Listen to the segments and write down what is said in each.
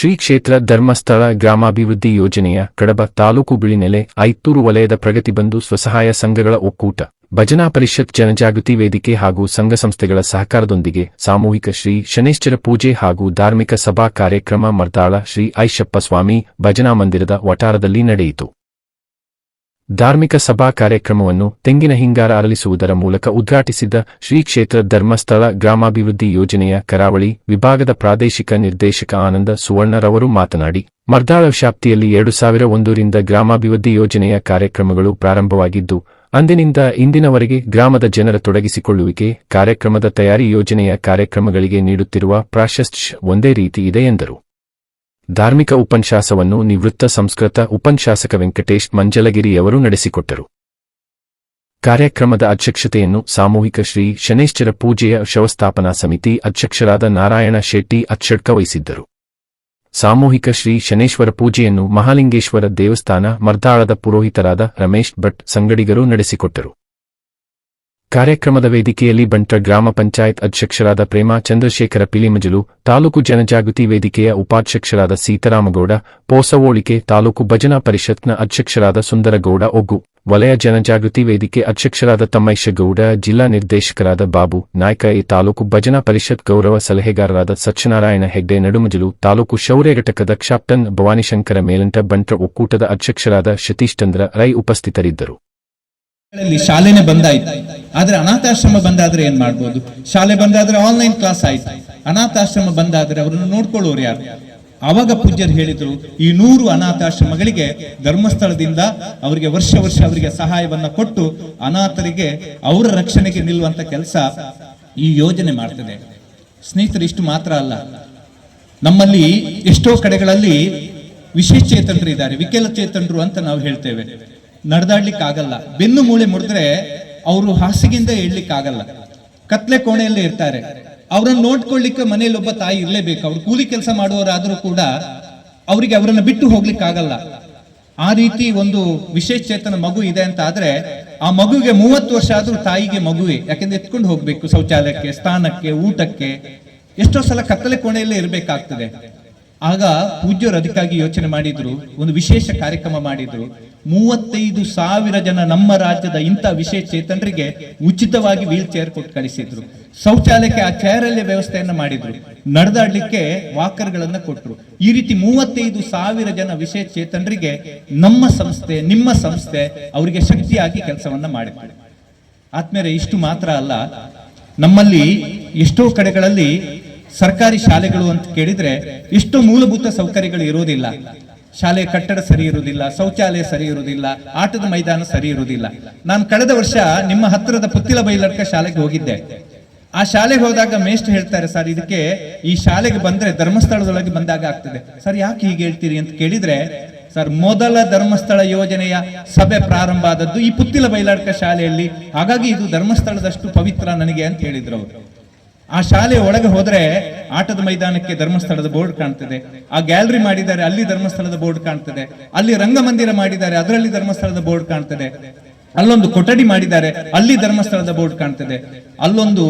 ಶ್ರೀ ಕ್ಷೇತ್ರ ಧರ್ಮಸ್ಥಳ ಗ್ರಾಮಾಭಿವೃದ್ಧಿ ಯೋಜನೆಯ ಕಡಬ ತಾಲೂಕು ಬಿಳಿನೆಲೆ ಐತೂರು ವಲಯದ ಪ್ರಗತಿ ಬಂಧು ಸ್ವಸಹಾಯ ಸಂಘಗಳ ಒಕ್ಕೂಟ, ಭಜನಾ ಪರಿಷತ್ ಜನಜಾಗೃತಿ ವೇದಿಕೆ ಹಾಗೂ ಸಂಘ ಸಂಸ್ಥೆಗಳ ಸಹಕಾರದೊಂದಿಗೆ ಸಾಮೂಹಿಕ ಶ್ರೀ ಶನೇಶ್ವರ ಪೂಜೆ ಹಾಗೂ ಧಾರ್ಮಿಕ ಸಭಾ ಕಾರ್ಯಕ್ರಮ ಮರ್ದಾಳ ಶ್ರೀ ಐಶಪ್ಪ ಸ್ವಾಮಿ ಭಜನಾ ಮಂದಿರದ ವಟಾರದಲ್ಲಿ ನಡೆಯಿತು. ಧಾರ್ಮಿಕ ಸಭಾ ಕಾರ್ಯಕ್ರಮವನ್ನು ತೆಂಗಿನ ಹಿಂಗಾರ ಅರಳಿಸುವುದರ ಮೂಲಕ ಉದ್ಘಾಟಿಸಿದ್ದ ಶ್ರೀ ಕ್ಷೇತ್ರ ಧರ್ಮಸ್ಥಳ ಗ್ರಾಮಾಭಿವೃದ್ಧಿ ಯೋಜನೆಯ ಕರಾವಳಿ ವಿಭಾಗದ ಪ್ರಾದೇಶಿಕ ನಿರ್ದೇಶಕ ಆನಂದ ಸುವರ್ಣರವರು ಮಾತನಾಡಿ, ಮರ್ದಾಳ ವ್ಯಾಪ್ತಿಯಲ್ಲಿ ಎರಡು ಸಾವಿರ ಒಂದರಿಂದ ಗ್ರಾಮಾಭಿವೃದ್ಧಿ ಯೋಜನೆಯ ಕಾರ್ಯಕ್ರಮಗಳು ಪ್ರಾರಂಭವಾಗಿದ್ದು, ಅಂದಿನಿಂದ ಇಂದಿನವರೆಗೆ ಗ್ರಾಮದ ಜನರ ತೊಡಗಿಸಿಕೊಳ್ಳುವಿಕೆ, ಕಾರ್ಯಕ್ರಮದ ತಯಾರಿ ಯೋಜನೆಯ ಕಾರ್ಯಕ್ರಮಗಳಿಗೆ ನೀಡುತ್ತಿರುವ ಪ್ರಾಶಸ್ತ್ಯ ಒಂದೇ ರೀತಿ ಇದೆ ಎಂದರು. ಧಾರ್ಮಿಕ ಉಪನ್ಯಾಸವನ್ನು ನಿವೃತ್ತ ಸಂಸ್ಕೃತ ಉಪನ್ಯಾಸಕ ವೆಂಕಟೇಶ್ ಮಂಜಲಗಿರಿಯವರು ನಡೆಸಿಕೊಟ್ಟರು. ಕಾರ್ಯಕ್ರಮದ ಅಧ್ಯಕ್ಷತೆಯನ್ನು ಸಾಮೂಹಿಕ ಶ್ರೀ ಶನೇಶ್ವರ ಪೂಜೆಯ ಶವಸ್ಥಾಪನಾ ಸಮಿತಿ ಅಧ್ಯಕ್ಷರಾದ ನಾರಾಯಣ ಶೆಟ್ಟಿ ಅಚ್ಚಡ್ಕ ವಹಿಸಿದ್ದರು. ಸಾಮೂಹಿಕ ಶ್ರೀ ಶನೇಶ್ವರ ಪೂಜೆಯನ್ನು ಮಹಾಲಿಂಗೇಶ್ವರ ದೇವಸ್ಥಾನ ಮರ್ದಾಳದ ಪುರೋಹಿತರಾದ ರಮೇಶ್ ಭಟ್ ಸಂಗಡಿಗರು ನಡೆಸಿಕೊಟ್ಟರು. ಕಾರ್ಯಕ್ರಮದ ವೇದಿಕೆಯಲ್ಲಿ ಬಂಟ ಗ್ರಾಮ ಪಂಚಾಯತ್ ಅಧ್ಯಕ್ಷರಾದ ಪ್ರೇಮಾ ಚಂದ್ರಶೇಖರ ಪಿಲಿಮಜಲು, ತಾಲೂಕು ಜನಜಾಗೃತಿ ವೇದಿಕೆಯ ಉಪಾಧ್ಯಕ್ಷರಾದ ಸೀತಾರಾಮಗೌಡ, ಪೋಸವೋಳಿಕೆ ತಾಲೂಕು ಭಜನಾ ಪರಿಷತ್ನ ಅಧ್ಯಕ್ಷರಾದ ಸುಂದರಗೌಡ ಒಗ್ಗು, ವಲಯ ಜನಜಾಗೃತಿ ವೇದಿಕೆ ಅಧ್ಯಕ್ಷರಾದ ತಮ್ಮೈಶಗೌಡ, ಜಿಲ್ಲಾ ನಿರ್ದೇಶಕರಾದ ಬಾಬು ನಾಯ್ಕ, ಈ ತಾಲೂಕು ಭಜನಾ ಪರಿಷತ್ ಗೌರವ ಸಲಹೆಗಾರರಾದ ಸತ್ಯನಾರಾಯಣ ಹೆಗ್ಡೆ, ನಡುಮಜಲು ತಾಲೂಕು ಶೌರ್ಯ ಘಟಕದ ಕ್ಷಾಪ್ಟನ್ ಭವಾನಿಶಂಕರ ಮೇಲಂಟ ಬಂಟ ಒಕ್ಕೂಟದ ಅಧ್ಯಕ್ಷರಾದ ಸತೀಶ್ ಚಂದ್ರ ರೈ ಉಪಸ್ಥಿತರಿದ್ದರು. ಶಾಲೆನೆ ಬಂದಾಯ್ತು. ಆದ್ರೆ ಅನಾಥಾಶ್ರಮ ಬಂದಾದ್ರೆ ಏನ್ ಮಾಡ್ಬೋದು? ಶಾಲೆ ಬಂದಾದ್ರೆ ಆನ್ಲೈನ್ ಕ್ಲಾಸ್ ಆಯ್ತು. ಅನಾಥಾಶ್ರಮ ಬಂದಾದ್ರೆ ಅವರನ್ನು ನೋಡ್ಕೊಳ್ಳೋರು ಯಾರು? ಅವಾಗ ಪೂಜ್ಯರು ಹೇಳಿದ್ರು, ಈ ನೂರು ಅನಾಥಾಶ್ರಮಗಳಿಗೆ ಧರ್ಮಸ್ಥಳದಿಂದ ಅವರಿಗೆ ವರ್ಷ ವರ್ಷ ಅವರಿಗೆ ಸಹಾಯವನ್ನ ಕೊಟ್ಟು ಅನಾಥರಿಗೆ ಅವರ ರಕ್ಷಣೆಗೆ ನಿಲ್ಲುವಂತ ಕೆಲಸ ಈ ಯೋಜನೆ ಮಾಡ್ತದೆ. ಸ್ನೇಹಿತರು, ಇಷ್ಟು ಮಾತ್ರ ಅಲ್ಲ. ನಮ್ಮಲ್ಲಿ ಎಷ್ಟೋ ಕಡೆಗಳಲ್ಲಿ ವಿಶೇಷ ಚೇತನರು ಇದ್ದಾರೆ. ವಿಕಲಚೇತನರು ಅಂತ ನಾವು ಹೇಳ್ತೇವೆ. ನಡೆದಾಡ್ಲಿಕ್ಕೆ ಆಗಲ್ಲ ಬೆನ್ನು ಮೂಳೆ ಮುರಿದ್ರೆ ಅವರು ಹಾಸಿಗೆಯಿಂದ ಹೇಳಲಿಕ್ಕೆ ಆಗಲ್ಲ ಕತ್ಲೆ ಕೋಣೆಯಲ್ಲೇ ಇರ್ತಾರೆ. ಅವರನ್ನು ನೋಡ್ಕೊಳ್ಳಿಕ್ಕೆ ಮನೆಯಲ್ಲಿ ಒಬ್ಬ ತಾಯಿ ಇರಲೇಬೇಕು. ಅವ್ರು ಕೂಲಿ ಕೆಲಸ ಮಾಡುವವರಾದರೂ ಕೂಡ ಅವರಿಗೆ ಅವರನ್ನು ಬಿಟ್ಟು ಹೋಗ್ಲಿಕ್ಕೆ ಆಗಲ್ಲ ಆ ರೀತಿ ಒಂದು ವಿಶೇಷ ಚೇತನ ಮಗು ಇದೆ ಅಂತ ಆದ್ರೆ ಆ ಮಗುಗೆ ಮೂವತ್ತು ವರ್ಷ ಆದ್ರೂ ತಾಯಿಗೆ ಮಗುವೆ. ಯಾಕೆಂದ್ರೆ ಎತ್ಕೊಂಡು ಹೋಗ್ಬೇಕು ಶೌಚಾಲಯಕ್ಕೆ ಸ್ಥಾನಕ್ಕೆ ಊಟಕ್ಕೆ. ಎಷ್ಟೋ ಸಲ ಕತ್ತಲೆ ಕೋಣೆಯಲ್ಲೇ ಇರಬೇಕಾಗ್ತದೆ. ಆಗ ಪೂಜ್ಯರು ಅದಕ್ಕಾಗಿ ಯೋಚನೆ ಮಾಡಿದ್ರು, ಒಂದು ವಿಶೇಷ ಕಾರ್ಯಕ್ರಮ ಮಾಡಿದ್ರು. ಮೂವತ್ತೈದು ಸಾವಿರ ಜನ ನಮ್ಮ ರಾಜ್ಯದ ಇಂಥ ವಿಶೇಷ ಚೇತನರಿಗೆ ಉಚಿತವಾಗಿ ವೀಲ್ ಚೇರ್ ಕೊಟ್ಟು ಕಳಿಸಿದ್ರು. ಶೌಚಾಲಯಕ್ಕೆ ಆ ಚೇರ್ ವ್ಯವಸ್ಥೆಯನ್ನು ಮಾಡಿದ್ರು. ನಡೆದಾಡ್ಲಿಕ್ಕೆ ವಾಕರ್ಗಳನ್ನು ಕೊಟ್ಟರು ಈ ರೀತಿ ಮೂವತ್ತೈದು ಸಾವಿರ ಜನ ವಿಶೇಷ ಚೇತನರಿಗೆ ನಮ್ಮ ಸಂಸ್ಥೆ, ನಿಮ್ಮ ಸಂಸ್ಥೆ ಅವರಿಗೆ ಶಕ್ತಿಯಾಗಿ ಕೆಲಸವನ್ನ ಮಾಡಿದ್ರು ಆದ್ಮೇಲೆ ಇಷ್ಟು ಮಾತ್ರ ಅಲ್ಲ. ನಮ್ಮಲ್ಲಿ ಎಷ್ಟೋ ಕಡೆಗಳಲ್ಲಿ ಸರ್ಕಾರಿ ಶಾಲೆಗಳು ಅಂತ ಕೇಳಿದ್ರೆ ಇಷ್ಟು ಮೂಲಭೂತ ಸೌಕರ್ಯಗಳು ಇರೋದಿಲ್ಲ ಶಾಲೆ ಕಟ್ಟಡ ಸರಿ ಇರುವುದಿಲ್ಲ, ಶೌಚಾಲಯ ಸರಿ ಇರುವುದಿಲ್ಲ, ಆಟದ ಮೈದಾನ ಸರಿ ಇರುವುದಿಲ್ಲ. ನಾನು ಕಳೆದ ವರ್ಷ ನಿಮ್ಮ ಹತ್ತಿರದ ಪುತ್ತಿಲ ಬೈಲಡ್ಕ ಶಾಲೆಗೆ ಹೋಗಿದ್ದೆ. ಆ ಶಾಲೆಗೆ ಹೋದಾಗ ಮೇಸ್ಟ್ ಹೇಳ್ತಾರೆ, ಸರ್, ಇದಕ್ಕೆ ಈ ಶಾಲೆಗೆ ಬಂದ್ರೆ ಧರ್ಮಸ್ಥಳದೊಳಗೆ ಬಂದಾಗ ಆಗ್ತದೆ. ಸರ್, ಯಾಕೆ ಹೀಗೆ ಹೇಳ್ತೀರಿ? ಅಂತ ಕೇಳಿದ್ರೆ, ಸರ್, ಮೊದಲ ಧರ್ಮಸ್ಥಳ ಯೋಜನೆಯ ಸಭೆ ಪ್ರಾರಂಭ ಆದದ್ದು ಈ ಪುತ್ತಿಲ ಬೈಲಾಡ್ಕ ಶಾಲೆಯಲ್ಲಿ. ಹಾಗಾಗಿ ಇದು ಧರ್ಮಸ್ಥಳದಷ್ಟು ಪವಿತ್ರ ನನಗೆ, ಅಂತ ಹೇಳಿದ್ರು ಅವರು. ಆ ಶಾಲೆ ಒಳಗೆ ಹೋದ್ರೆ ಆಟದ ಮೈದಾನಕ್ಕೆ ಧರ್ಮಸ್ಥಳದ ಬೋರ್ಡ್ ಕಾಣ್ತದೆ. ಆ ಗ್ಯಾಲರಿ ಮಾಡಿದ್ದಾರೆ, ಅಲ್ಲಿ ಧರ್ಮಸ್ಥಳದ ಬೋರ್ಡ್ ಕಾಣ್ತದೆ. ಅಲ್ಲಿ ರಂಗಮಂದಿರ ಮಾಡಿದ್ದಾರೆ, ಅದರಲ್ಲಿ ಧರ್ಮಸ್ಥಳದ ಬೋರ್ಡ್ ಕಾಣ್ತದೆ. ಅಲ್ಲೊಂದು ಕೊಠಡಿ ಮಾಡಿದ್ದಾರೆ, ಅಲ್ಲಿ ಧರ್ಮಸ್ಥಳದ ಬೋರ್ಡ್ ಕಾಣ್ತದೆ. ಅಲ್ಲೊಂದು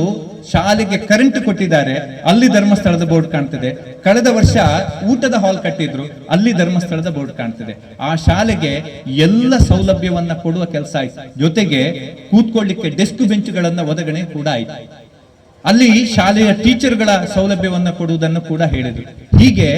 ಶಾಲೆಗೆ ಕರೆಂಟ್ ಕೊಟ್ಟಿದ್ದಾರೆ, ಅಲ್ಲಿ ಧರ್ಮಸ್ಥಳದ ಬೋರ್ಡ್ ಕಾಣ್ತದೆ. ಕಳೆದ ವರ್ಷ ಊಟದ ಹಾಲ್ ಕಟ್ಟಿದ್ರು, ಅಲ್ಲಿ ಧರ್ಮಸ್ಥಳದ ಬೋರ್ಡ್ ಕಾಣ್ತದೆ. ಆ ಶಾಲೆಗೆ ಎಲ್ಲ ಸೌಲಭ್ಯವನ್ನ ಕೊಡುವ ಕೆಲಸ ಆಯ್ತು. ಜೊತೆಗೆ ಕೂತ್ಕೊಳ್ಳಿಕ್ಕೆ ಡೆಸ್ಕ್ ಬೆಂಚ್ಗಳನ್ನ ಒದಗಣೆ ಕೂಡ ಆಯ್ತು. ಅಲ್ಲಿ ಶಾಲೆಯ ಟೀಚರ್ಗಳ ಸೌಲಭ್ಯವನ್ನ ಕೊಡುವುದನ್ನು ಕೂಡ ಹೇಳಿದರು. ಹೀಗೆ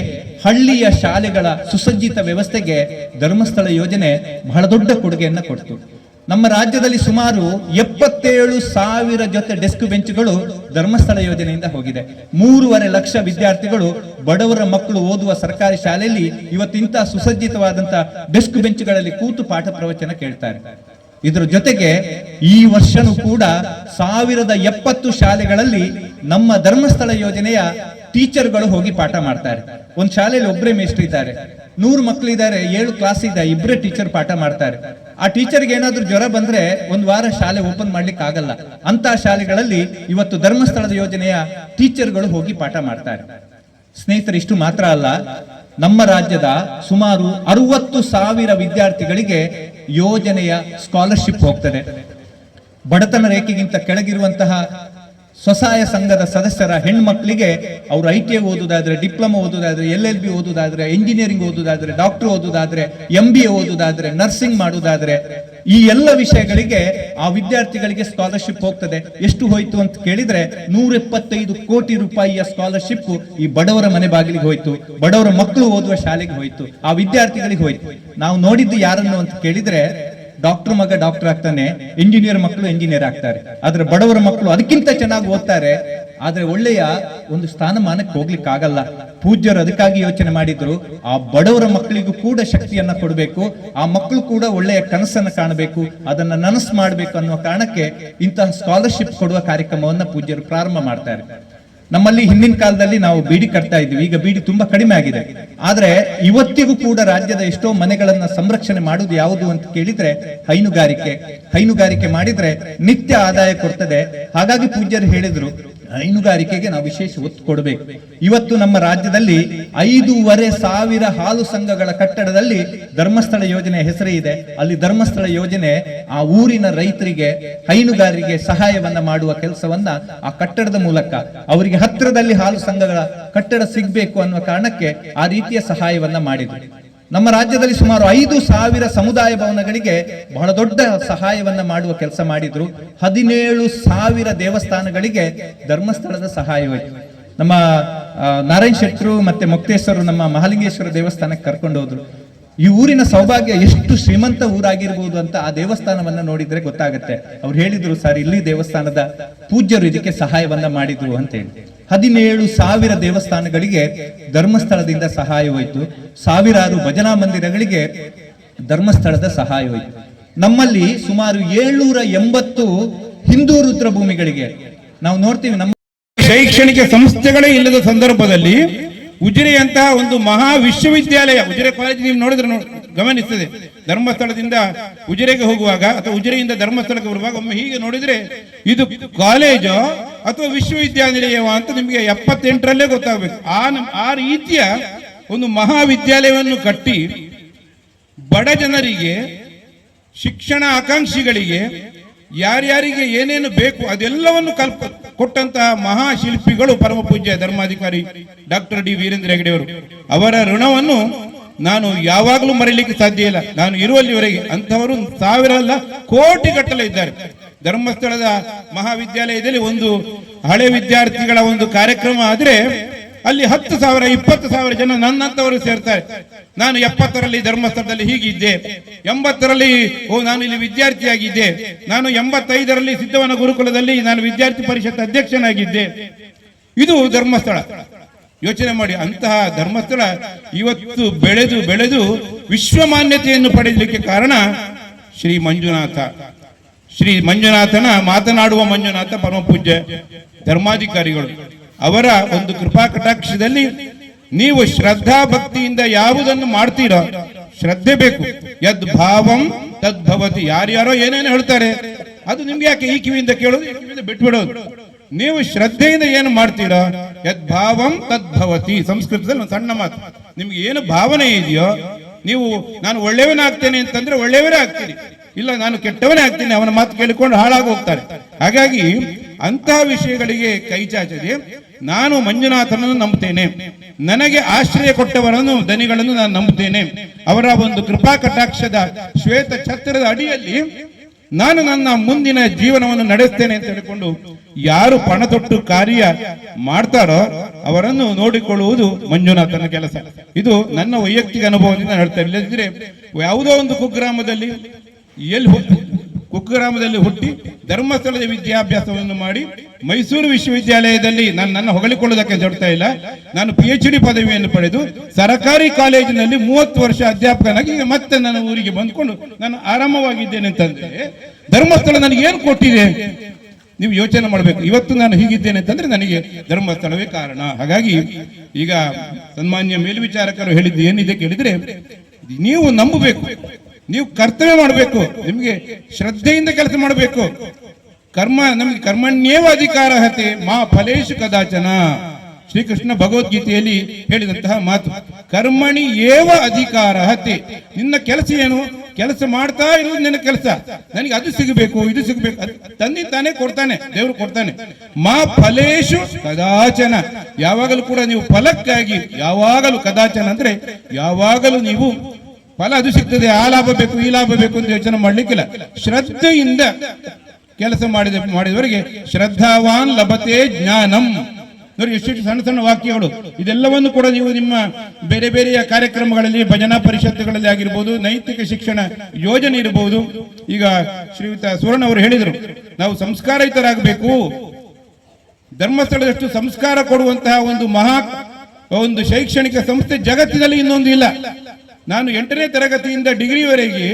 ಹಳ್ಳಿಯ ಶಾಲೆಗಳ ಸುಸಜ್ಜಿತ ವ್ಯವಸ್ಥೆಗೆ ಧರ್ಮಸ್ಥಳ ಯೋಜನೆ ಬಹಳ ದೊಡ್ಡ ಕೊಡುಗೆಯನ್ನ ಕೊಡ್ತು. ನಮ್ಮ ರಾಜ್ಯದಲ್ಲಿ ಸುಮಾರು ಎಪ್ಪತ್ತೇಳು ಸಾವಿರ ಜೊತೆ ಡೆಸ್ಕ್ ಬೆಂಚ್ಗಳು ಧರ್ಮಸ್ಥಳ ಯೋಜನೆಯಿಂದ ಹೋಗಿದೆ. ಮೂರುವರೆ ಲಕ್ಷ ವಿದ್ಯಾರ್ಥಿಗಳು, ಬಡವರ ಮಕ್ಕಳು ಓದುವ ಸರ್ಕಾರಿ ಶಾಲೆಯಲ್ಲಿ ಇವತ್ತಿಂತ ಸುಸಜ್ಜಿತವಾದಂತಹ ಡೆಸ್ಕ್ ಬೆಂಚ್ಗಳಲ್ಲಿ ಕೂತು ಪಾಠ ಪ್ರವಚನ ಕೇಳ್ತಾರೆ. ಇದರ ಜೊತೆಗೆ ಈ ವರ್ಷನೂ ಕೂಡ ಸಾವಿರದ ಎಪ್ಪತ್ತು ಶಾಲೆಗಳಲ್ಲಿ ನಮ್ಮ ಧರ್ಮಸ್ಥಳ ಯೋಜನೆಯ ಟೀಚರ್ಗಳು ಹೋಗಿ ಪಾಠ ಮಾಡ್ತಾರೆ. ಒಂದ್ ಶಾಲೆಯಲ್ಲಿ ಒಬ್ಬರೇ ಮೇಷ್ಟ್ರು ಇದ್ದಾರೆ. ನೂರು ಮಕ್ಕಳಿದ್ದಾರೆ ಏಳು ಕ್ಲಾಸ್ ಇದೆ ಇಬ್ಬರೇ ಟೀಚರ್ ಪಾಠ ಮಾಡ್ತಾರೆ. ಆ ಟೀಚರ್ಗೆ ಏನಾದ್ರೂ ಜ್ವರ ಬಂದ್ರೆ ಒಂದ್ ವಾರ ಶಾಲೆ ಓಪನ್ ಮಾಡ್ಲಿಕ್ಕೆ ಆಗಲ್ಲ. ಅಂತ ಶಾಲೆಗಳಲ್ಲಿ ಇವತ್ತು ಧರ್ಮಸ್ಥಳದ ಯೋಜನೆಯ ಟೀಚರ್ಗಳು ಹೋಗಿ ಪಾಠ ಮಾಡ್ತಾರೆ. ಸ್ನೇಹಿತರು, ಇಷ್ಟು ಮಾತ್ರ ಅಲ್ಲ. ನಮ್ಮ ರಾಜ್ಯದ ಸುಮಾರು ಅರವತ್ತು ಸಾವಿರ ವಿದ್ಯಾರ್ಥಿಗಳಿಗೆ ಯೋಜನೆಯ ಸ್ಕಾಲರ್ಶಿಪ್ ಹೋಗ್ತದೆ. ಬಡತನ ರೇಖೆಗಿಂತ ಕೆಳಗಿರುವಂತಹ ಸ್ವಸಹಾಯ ಸಂಘದ ಸದಸ್ಯರ ಹೆಣ್ಮಕ್ಳಿಗೆ ಅವರು ಐ ಟಿ ಐ ಓದುದಾದ್ರೆ, ಡಿಪ್ಲೊಮಾ ಓದುದಾದ್ರೆ, ಎಲ್ ಎಲ್ ಬಿ ಓದೋದಾದ್ರೆ ಇಂಜಿನಿಯರಿಂಗ್ ಓದುದಾದ್ರೆ ಡಾಕ್ಟರ್ ಓದುದಾದ್ರೆ ಎಂ ಬಿ ಎ ಓದುದಾದ್ರೆ ನರ್ಸಿಂಗ್ ಮಾಡೋದಾದ್ರೆ, ಈ ಎಲ್ಲ ವಿಷಯಗಳಿಗೆ ಆ ವಿದ್ಯಾರ್ಥಿಗಳಿಗೆ ಸ್ಕಾಲರ್ಶಿಪ್ ಹೋಗ್ತದೆ. ಎಷ್ಟು ಹೋಯ್ತು ಅಂತ ಕೇಳಿದ್ರೆ ನೂರ ಎಪ್ಪತ್ತೈದು ಕೋಟಿ ರೂಪಾಯಿಯ ಸ್ಕಾಲರ್ಶಿಪ್ ಈ ಬಡವರ ಮನೆ ಬಾಗಿಲಿಗೆ ಹೋಯ್ತು. ಬಡವರ ಮಕ್ಕಳು ಓದುವ ಶಾಲೆಗೆ ಹೋಯ್ತು. ಆ ವಿದ್ಯಾರ್ಥಿಗಳಿಗೆ ಹೋಯ್ತು. ನಾವು ನೋಡಿದ್ದು ಯಾರನ್ನು ಅಂತ ಕೇಳಿದ್ರೆ ಡಾಕ್ಟರ್ ಮಗ ಡಾಕ್ಟರ್ ಆಗ್ತಾನೆ ಇಂಜಿನಿಯರ್ ಮಕ್ಕಳು ಇಂಜಿನಿಯರ್ ಆಗ್ತಾರೆ. ಆದ್ರೆ ಬಡವರ ಮಕ್ಕಳು ಅದಕ್ಕಿಂತ ಚೆನ್ನಾಗಿ ಓದ್ತಾರೆ. ಆದ್ರೆ ಒಳ್ಳೆಯ ಒಂದು ಸ್ಥಾನಮಾನಕ್ಕೆ ಹೋಗ್ಲಿಕ್ಕೆ ಆಗಲ್ಲ ಪೂಜ್ಯರು ಅದಕ್ಕಾಗಿ ಯೋಚನೆ ಮಾಡಿದ್ರು, ಆ ಬಡವರ ಮಕ್ಕಳಿಗೂ ಕೂಡ ಶಕ್ತಿಯನ್ನ ಕೊಡಬೇಕು, ಆ ಮಕ್ಕಳು ಕೂಡ ಒಳ್ಳೆಯ ಕನಸನ್ನ ಕಾಣಬೇಕು, ಅದನ್ನ ನನಸು ಮಾಡಬೇಕು ಅನ್ನುವ ಕಾರಣಕ್ಕೆ ಇಂತಹ ಸ್ಕಾಲರ್ಶಿಪ್ ಕೊಡುವ ಕಾರ್ಯಕ್ರಮವನ್ನ ಪೂಜ್ಯರು ಪ್ರಾರಂಭ ಮಾಡ್ತಾರೆ. ನಮ್ಮಲ್ಲಿ ಹಿಂದಿನ ಕಾಲದಲ್ಲಿ ನಾವು ಬೀಡಿ ಕಟ್ತಾ ಇದ್ವಿ ಈಗ ಬೀಡಿ ತುಂಬಾ ಕಡಿಮೆ ಆಗಿದೆ. ಆದ್ರೆ ಇವತ್ತಿಗೂ ಕೂಡ ರಾಜ್ಯದ ಎಷ್ಟೋ ಮನೆಗಳನ್ನ ಸಂರಕ್ಷಣೆ ಮಾಡುದು ಯಾವುದು ಅಂತ ಕೇಳಿದ್ರೆ ಹೈನುಗಾರಿಕೆ. ಹೈನುಗಾರಿಕೆ ಮಾಡಿದ್ರೆ ನಿತ್ಯ ಆದಾಯ ಕೊಡ್ತದೆ. ಹಾಗಾಗಿ ಪೂಜ್ಯರು ಹೇಳಿದ್ರು ಹೈನುಗಾರಿಕೆಗೆ ನಾವು ವಿಶೇಷ ಒತ್ತು ಕೊಡಬೇಕು. ಇವತ್ತು ನಮ್ಮ ರಾಜ್ಯದಲ್ಲಿ ಐದೂವರೆ ಸಾವಿರ ಹಾಲು ಸಂಘಗಳ ಕಟ್ಟಡದಲ್ಲಿ ಧರ್ಮಸ್ಥಳ ಯೋಜನೆ ಹೆಸರೇ ಇದೆ. ಅಲ್ಲಿ ಧರ್ಮಸ್ಥಳ ಯೋಜನೆ ಆ ಊರಿನ ರೈತರಿಗೆ, ಹೈನುಗಾರರಿಗೆ ಸಹಾಯವನ್ನ ಮಾಡುವ ಕೆಲಸವನ್ನ ಆ ಕಟ್ಟಡದ ಮೂಲಕ, ಅವರಿಗೆ ಹತ್ತಿರದಲ್ಲಿ ಹಾಲು ಸಂಘಗಳ ಕಟ್ಟಡ ಸಿಗ್ಬೇಕು ಅನ್ನುವ ಕಾರಣಕ್ಕೆ ಆ ರೀತಿಯ ಸಹಾಯವನ್ನ ಮಾಡಿದ್ರು. ನಮ್ಮ ರಾಜ್ಯದಲ್ಲಿ ಸುಮಾರು ಐದು ಸಾವಿರ ಸಮುದಾಯ ಭವನಗಳಿಗೆ ಬಹಳ ದೊಡ್ಡ ಸಹಾಯವನ್ನ ಮಾಡುವ ಕೆಲಸ ಮಾಡಿದ್ರು. ಹದಿನೇಳು ಸಾವಿರ ದೇವಸ್ಥಾನಗಳಿಗೆ ಧರ್ಮಸ್ಥಳದ ಸಹಾಯವಾಯಿತು. ನಮ್ಮ ನಾರಾಯಣ ಶೆಟ್ರು ಮತ್ತೆ ಮುಕ್ತೇಶ್ವರರು ನಮ್ಮ ಮಹಾಲಿಂಗೇಶ್ವರ ದೇವಸ್ಥಾನಕ್ಕೆ ಕರ್ಕೊಂಡು ಹೋದ್ರು. ಈ ಊರಿನ ಸೌಭಾಗ್ಯ ಎಷ್ಟು ಶ್ರೀಮಂತ ಊರಾಗಿರ್ಬೋದು ಅಂತ ಆ ದೇವಸ್ಥಾನವನ್ನ ನೋಡಿದ್ರೆ ಗೊತ್ತಾಗುತ್ತೆ. ಅವ್ರು ಹೇಳಿದ್ರು, ಸರ್, ಇಲ್ಲಿ ದೇವಸ್ಥಾನದ ಪೂಜ್ಯರು ಇದಕ್ಕೆ ಸಹಾಯವನ್ನ ಮಾಡಿದ್ರು ಅಂತ ಹೇಳಿ ಹದಿನೇಳು ಸಾವಿರ ದೇವಸ್ಥಾನಗಳಿಗೆ ಧರ್ಮಸ್ಥಳದಿಂದ ಸಹಾಯವಾಯಿತು. ಸಾವಿರಾರು ಭಜನಾ ಮಂದಿರಗಳಿಗೆ ಧರ್ಮಸ್ಥಳದ ಸಹಾಯವಾಯಿತು. ನಮ್ಮಲ್ಲಿ ಸುಮಾರು ಏಳ್ನೂರ ಎಂಬತ್ತು ಹಿಂದೂ ರುದ್ರಭೂಮಿಗಳಿಗೆ. ನಾವು ನೋಡ್ತೀವಿ ನಮ್ಮ ಶೈಕ್ಷಣಿಕ ಸಂಸ್ಥೆಗಳೇ ಇಲ್ಲದ ಸಂದರ್ಭದಲ್ಲಿ ಉಜಿರೆಯಂತಹ ಒಂದು ಮಹಾ ವಿಶ್ವವಿದ್ಯಾಲಯ, ಉಜಿರೆ ಕಾಲೇಜ್ ನೀವು ನೋಡಿದ್ರೆ ನೋ- ಗಮನಿಸ್ತದೆ ಧರ್ಮಸ್ಥಳದಿಂದ ಉಜಿರೆಗೆ ಹೋಗುವಾಗ ಅಥವಾ ಉಜಿರೆಯಿಂದ ಧರ್ಮಸ್ಥಳಕ್ಕೆ ಬರುವಾಗ ಒಮ್ಮೆ ಹೀಗೆ ನೋಡಿದ್ರೆ ಇದು ಕಾಲೇಜೋ ಅಥವಾ ವಿಶ್ವವಿದ್ಯಾನಿಲಯವೋ ಅಂತ ನಿಮಗೆ ಎಪ್ಪತ್ತೆಂಟರಲ್ಲೇ ಗೊತ್ತಾಗಬೇಕು. ಆ ಆ ರೀತಿಯ ಒಂದು ಮಹಾವಿದ್ಯಾಲಯವನ್ನು ಕಟ್ಟಿ ಬಡ ಜನರಿಗೆ, ಶಿಕ್ಷಣ ಆಕಾಂಕ್ಷಿಗಳಿಗೆ, ಯಾರ್ಯಾರಿಗೆ ಏನೇನು ಬೇಕು ಅದೆಲ್ಲವನ್ನು ಕಲ್ಪ, ಕೊಟ್ಟಂತಹ ಮಹಾಶಿಲ್ಪಿಗಳು ಪರಮ ಪೂಜ್ಯ ಧರ್ಮಾಧಿಕಾರಿ ಡಾಕ್ಟರ್ ಡಿ. ವೀರೇಂದ್ರ ಹೆಗಡೆಯವರು. ಅವರ ಋಣವನ್ನು ನಾನು ಯಾವಾಗಲೂ ಮರೀಲಿಕ್ಕೆ ಸಾಧ್ಯ ಇಲ್ಲ. ನಾನು ಇರುವಲ್ಲಿವರೆಗೆ ಅಂಥವರು ಸಾವಿರ ಅಲ್ಲ ಕೋಟಿ ಗಟ್ಟಲೆ ಇದ್ದಾರೆ. ಧರ್ಮಸ್ಥಳದ ಮಹಾವಿದ್ಯಾಲಯದಲ್ಲಿ ಒಂದು ಹಳೆ ವಿದ್ಯಾರ್ಥಿಗಳ ಒಂದು ಕಾರ್ಯಕ್ರಮ ಆದ್ರೆ ಅಲ್ಲಿ ಹತ್ತು ಸಾವಿರ, ಇಪ್ಪತ್ತು ಸಾವಿರ ಜನ ನನ್ನಂತವರು ಸೇರ್ತಾರೆ. ನಾನು ಎಪ್ಪತ್ತರಲ್ಲಿ ಧರ್ಮಸ್ಥಳದಲ್ಲಿ ಹೀಗಿದ್ದೆ ಎಂಬತ್ತರಲ್ಲಿ, ಓ, ನಾನು ಇಲ್ಲಿ ವಿದ್ಯಾರ್ಥಿಯಾಗಿದ್ದೆ. ನಾನು ಎಂಬತ್ತೈದರಲ್ಲಿ ಸಿದ್ದವನ ಗುರುಕುಲದಲ್ಲಿ ನಾನು ವಿದ್ಯಾರ್ಥಿ ಪರಿಷತ್ ಅಧ್ಯಕ್ಷನಾಗಿದ್ದೆ. ಇದು ಧರ್ಮಸ್ಥಳ. ಯೋಚನೆ ಮಾಡಿ ಅಂತಹ ಧರ್ಮಸ್ಥಳ ಇವತ್ತು ಬೆಳೆದು ಬೆಳೆದು ವಿಶ್ವಮಾನ್ಯತೆಯನ್ನು ಪಡೆಯಲಿಕ್ಕೆ ಕಾರಣ ಶ್ರೀ ಮಂಜುನಾಥ. ಶ್ರೀ ಮಂಜುನಾಥನ ಮಾತನಾಡುವ ಮಂಜುನಾಥ ಪರಮ ಪೂಜ್ಯ ಧರ್ಮಾಧಿಕಾರಿಗಳು. ಅವರ ಒಂದು ಕೃಪಾ ಕಟಾಕ್ಷದಲ್ಲಿ ನೀವು ಶ್ರದ್ಧಾ ಭಕ್ತಿಯಿಂದ ಯಾವುದನ್ನು ಮಾಡ್ತೀರೋ ಶ್ರದ್ಧೆ ಬೇಕು. ಯದ್ ಭಾವಂ ತದ್ಭವತಿ ಯಾರ್ಯಾರೋ ಏನೇನು ಹೇಳ್ತಾರೆ. ಅದು ನಿಮ್ಗೆ ಯಾಕೆ ಈ ಕಿವಿಯಿಂದ ಕೇಳೋದು? ಬಿಟ್ಬಿಡೋದು? ನೀವು ಶ್ರದ್ಧೆಯಿಂದ ಏನು ಮಾಡ್ತೀರೋ? ಯದ್ಭಾವಂ ತದ್ಭವತಿ ಸಂಸ್ಕೃತದಲ್ಲಿ ಒಂದು ಸಣ್ಣ ಮಾತು. ನಿಮ್ಗೆ ಏನು ಭಾವನೆ ಇದೆಯೋ, ನೀವು ನಾನು ಒಳ್ಳೆಯವನಾಗ್ತೇನೆ ಅಂತಂದ್ರೆ ಒಳ್ಳೆಯವರೇ ಆಗ್ತೀರಿ. ಇಲ್ಲ, ನಾನು ಕೆಟ್ಟವನೇ ಆಗ್ತೀನಿ, ಅವನ ಮಾತು ಕೇಳಿಕೊಂಡು ಹಾಳಾಗಿ ಹೋಗ್ತಾರೆ. ಹಾಗಾಗಿ ಅಂತಹ ವಿಷಯಗಳಿಗೆ ಕೈ ಚಾಚದೆ, ನಾನು ಮಂಜುನಾಥನನ್ನು ನಂಬುತ್ತೇನೆ. ನನಗೆ ಆಶ್ರಯ ಕೊಟ್ಟವರನ್ನು ದನಿಗಳನ್ನು ನಾನು ನಂಬುತ್ತೇನೆ. ಅವರ ಒಂದು ಕೃಪಾ ಕಟಾಕ್ಷದ ಶ್ವೇತ ಛತ್ರದ ಅಡಿಯಲ್ಲಿ ನಾನು ನನ್ನ ಮುಂದಿನ ಜೀವನವನ್ನು ನಡೆಸ್ತೇನೆ ಅಂತ ಹೇಳಿಕೊಂಡು ಯಾರು ಪಣ ತೊಟ್ಟು ಕಾರ್ಯ ಮಾಡ್ತಾರೋ ಅವರನ್ನು ನೋಡಿಕೊಳ್ಳುವುದು ಮಂಜುನಾಥನ ಕೆಲಸ. ಇದು ನನ್ನ ವೈಯಕ್ತಿಕ ಅನುಭವದಿಂದ ನಡೆಸ್ತಾರೆ ಯಾವುದೋ ಒಂದು ಕುಗ್ರಾಮದಲ್ಲಿ ಎಲ್ಲಿ ಕುಗ್ರಾಮದಲ್ಲಿ ಹುಟ್ಟಿ ಧರ್ಮಸ್ಥಳದ ವಿದ್ಯಾಭ್ಯಾಸವನ್ನು ಮಾಡಿ ಮೈಸೂರು ವಿಶ್ವವಿದ್ಯಾಲಯದಲ್ಲಿ ನಾನು ನನ್ನ ಹೊಗಳಿಕೊಳ್ಳುವುದಕ್ಕೆ ದೊಡ್ತಾ ಇಲ್ಲ. ನಾನು ಪಿ ಎಚ್ ಡಿ ಪದವಿಯನ್ನು ಪಡೆದು ಸರಕಾರಿ ಕಾಲೇಜಿನಲ್ಲಿ ಮೂವತ್ತು ವರ್ಷ ಅಧ್ಯಾಪಕನಾಗಿ ಮತ್ತೆ ನನ್ನ ಊರಿಗೆ ಬಂದ್ಕೊಂಡು ನಾನು ಆರಾಮವಾಗಿದ್ದೇನೆ ಅಂತಂದ್ರೆ ಧರ್ಮಸ್ಥಳ ನನಗೆ ಏನು ಕೊಟ್ಟಿದೆ? ನೀವು ಯೋಚನೆ ಮಾಡಬೇಕು. ಇವತ್ತು ನಾನು ಹೀಗಿದ್ದೇನೆ ಅಂತಂದ್ರೆ ನನಗೆ ಧರ್ಮಸ್ಥಳವೇ ಕಾರಣ. ಹಾಗಾಗಿ ಈಗ ಸನ್ಮಾನ್ಯ ಮೇಲ್ವಿಚಾರಕರು ಹೇಳಿದ್ದು ಏನಿದೆ ಕೇಳಿದ್ರೆ, ನೀವು ನಂಬಬೇಕು. ನೀವು ಕರ್ತವ್ಯ ಮಾಡಬೇಕು, ನಿಮಗೆ ಶ್ರದ್ಧೆಯಿಂದ ಕೆಲಸ ಮಾಡಬೇಕು. ಕರ್ಮ, ನಮಗೆ ಕರ್ಮಣ್ಯೇವ ಅಧಿಕಾರ ಹತೆ ಮಾ ಫಲೇಶು ಕದಾಚನ. ಶ್ರೀಕೃಷ್ಣ ಭಗವದ್ಗೀತೆಯಲ್ಲಿ ಹೇಳಿದಂತಹ ಮಾತು, ಕರ್ಮಣಿ ಏವ ಅಧಿಕಾರ ಹತೆ ನಿನ್ನ ಕೆಲಸ ಏನು? ಕೆಲಸ ಮಾಡ್ತಾ ಇರೋದು ನಿನ್ನ ಕೆಲಸ. ನನಗೆ ಅದು ಸಿಗಬೇಕು, ಇದು ಸಿಗಬೇಕು. ತಂದಿ ತಾನೇ ಕೊಡ್ತಾನೆ, ದೇವರು ಕೊಡ್ತಾನೆ. ಮಾ ಫಲೇಶು ಕದಾಚನ. ಯಾವಾಗಲೂ ಕೂಡ ನೀವು ಫಲಕ್ಕಾಗಿ, ಯಾವಾಗಲೂ ಕದಾಚನ ಅಂದ್ರೆ ಯಾವಾಗಲೂ ನೀವು ಫಲ ಅದು ಸಿಗ್ತದೆ ಆ ಲಾಭ ಬೇಕು, ಈ ಲಾಭ ಬೇಕು ಅಂತ ಯೋಚನೆ ಮಾಡ್ಲಿಕ್ಕಿಲ್ಲ. ಶ್ರದ್ಧೆಯಿಂದ ಕೆಲಸ ಮಾಡಿದ, ಮಾಡಿದವರಿಗೆ ಶ್ರದ್ಧಾವಾನ್ ಲಭತೆ ಜ್ಞಾನಂ. ನೋಡಿ, ಎಷ್ಟು ಸಣ್ಣ ಸಣ್ಣ ವಾಕ್ಯಗಳು. ಇದೆಲ್ಲವನ್ನು ಕೂಡ ನೀವು ನಿಮ್ಮ ಬೇರೆ ಬೇರೆಯ ಕಾರ್ಯಕ್ರಮಗಳಲ್ಲಿ, ಭಜನಾ ಪರಿಷತ್ತುಗಳಲ್ಲಿ ಆಗಿರ್ಬೋದು, ನೈತಿಕ ಶಿಕ್ಷಣ ಯೋಜನೆ ಇರಬಹುದು ಈಗ ಶ್ರೀಯುತ ಸುವರ್ಣ ಅವರು ಹೇಳಿದರು, ನಾವು ಸಂಸ್ಕಾರಯುತರಾಗಬೇಕು. ಧರ್ಮಸ್ಥಳದಷ್ಟು ಸಂಸ್ಕಾರ ಕೊಡುವಂತಹ ಒಂದು ಮಹಾ, ಒಂದು ಶೈಕ್ಷಣಿಕ ಸಂಸ್ಥೆ ಜಗತ್ತಿನಲ್ಲಿ ಇನ್ನೊಂದು ಇಲ್ಲ. ನಾನು ಎಂಟನೇ ತರಗತಿಯಿಂದ ಡಿಗ್ರಿವರೆಗೆ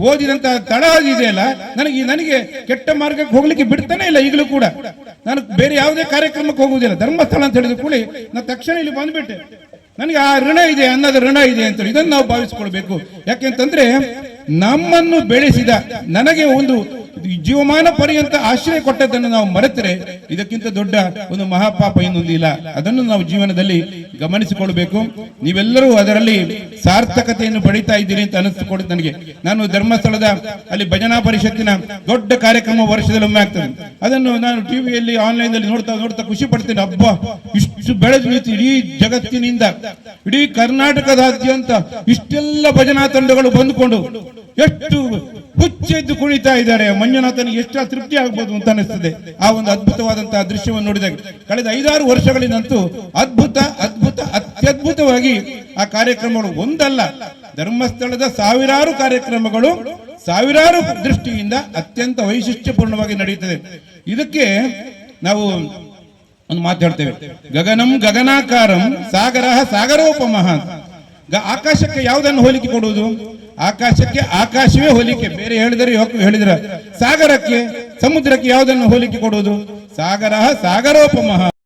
ಓದಿದಂತಹ ತಳ ಇದೆಯಲ್ಲ ನನಗೆ ನನಗೆ ಕೆಟ್ಟ ಮಾರ್ಗಕ್ಕೆ ಹೋಗ್ಲಿಕ್ಕೆ ಬಿಡ್ತಾನೆ ಇಲ್ಲ ಈಗಲೂ ಕೂಡ. ನಾನು ಬೇರೆ ಯಾವುದೇ ಕಾರ್ಯಕ್ರಮಕ್ಕೆ ಹೋಗುವುದಿಲ್ಲ. ಧರ್ಮಸ್ಥಳ ಅಂತ ಹೇಳಿದ ಕೂಡಲೇ ನಾನು ತಕ್ಷಣ ಇಲ್ಲಿ ಬಂದ್ಬಿಟ್ಟೆ. ನನಗೆ ಆ ಋಣ ಇದೆ, ಅನ್ನದ ಋಣ ಇದೆ ಅಂತ ಇದನ್ನು ನಾವು ಭಾವಿಸ್ಕೊಳ್ಬೇಕು. ಯಾಕೆಂತಂದ್ರೆ ನಮ್ಮನ್ನು ಬೆಳೆಸಿದ ನನಗೆ ಒಂದು ಜೀವಮಾನ ಪರ್ಯಂತ ಆಶ್ರಯ ಕೊಟ್ಟದ್ದನ್ನು ನಾವು ಮರೆತರೆ, ಇದಕ್ಕಿಂತ ದೊಡ್ಡ ಒಂದು ಮಹಾಪಾಪ ಇನ್ನೊಂದು ಇಲ್ಲ. ಅದನ್ನು ನಾವು ಜೀವನದಲ್ಲಿ ಗಮನಿಸಿಕೊಳ್ಬೇಕು ನೀವೆಲ್ಲರೂ ಅದರಲ್ಲಿ ಸಾರ್ಥಕತೆಯನ್ನು ಪಡಿತಾ ಇದ್ದೀರಿ ಅಂತ ಅನಿಸ್ತುಕೊಂಡು ನನಗೆ. ನಾನು ಧರ್ಮಸ್ಥಳದ ಅಲ್ಲಿ ಭಜನಾ ಪರಿಷತ್ತಿನ ದೊಡ್ಡ ಕಾರ್ಯಕ್ರಮ ವರ್ಷದಲ್ಲಿ ಒಮ್ಮೆ ಆಗ್ತದೆ. ಅದನ್ನು ನಾನು ಟಿವಿಯಲ್ಲಿ ಆನ್ಲೈನ್ ಅಲ್ಲಿ ನೋಡ್ತಾ ನೋಡ್ತಾ ಖುಷಿ ಪಡ್ತೇನೆ. ಹಬ್ಬ ಇಷ್ಟು ಬೆಳೆದು ಇಡೀ ಜಗತ್ತಿನಿಂದ, ಇಡೀ ಕರ್ನಾಟಕದಾದ್ಯಂತ ಇಷ್ಟೆಲ್ಲ ಭಜನಾ ತಂಡಗಳು ಬಂದುಕೊಂಡು ಎಷ್ಟು ಹುಚ್ಚೆದ್ದು ಕುಣಿತಾ ಇದ್ದಾರೆ. ಮಂಜುನಾಥನಿಗೆ ಎಷ್ಟು ತೃಪ್ತಿ ಆಗ್ಬೋದು ಅಂತ ಅನಿಸ್ತದೆ ಆ ಒಂದು ಅದ್ಭುತವಾದಂತಹ ದೃಶ್ಯವನ್ನು ನೋಡಿದಾಗ ಕಳೆದ ಐದಾರು ವರ್ಷಗಳಿಂದಂತೂ ಅದ್ಭುತ ಅದ್ಭುತ, ಅತ್ಯದ್ಭುತವಾಗಿ ಆ ಕಾರ್ಯಕ್ರಮಗಳು ಒಂದಲ್ಲ. ಧರ್ಮಸ್ಥಳದ ಸಾವಿರಾರು ಕಾರ್ಯಕ್ರಮಗಳು ಸಾವಿರಾರು ದೃಷ್ಟಿಯಿಂದ ಅತ್ಯಂತ ವೈಶಿಷ್ಟ್ಯಪೂರ್ಣವಾಗಿ ನಡೆಯುತ್ತದೆ. ಇದಕ್ಕೆ ನಾವು ಒಂದು ಮಾತಾಡ್ತೇವೆ ಗಗನಂ ಗಗನಾಕಾರಂ ಸಾಗರ ಸಾಗರೋಪಮಃ ಆಕಾಶಕ್ಕೆ ಯಾವುದನ್ನು ಹೋಲಿಕೆ ಕೊಡುವುದು? ಆಕಾಶಕ್ಕೆ ಆಕಾಶವೇ ಹೋಲಿಕೆ. ಬೇರೆ ಹೇಳಿದರೆ ಹೇಳಿದ್ರ. ಸಾಗರಕ್ಕೆ, ಸಮುದ್ರಕ್ಕೆ ಯಾವುದನ್ನು ಹೋಲಿಕೆ ಕೊಡುವುದು? ಸಾಗರ ಸಾಗರೋಪಮಃ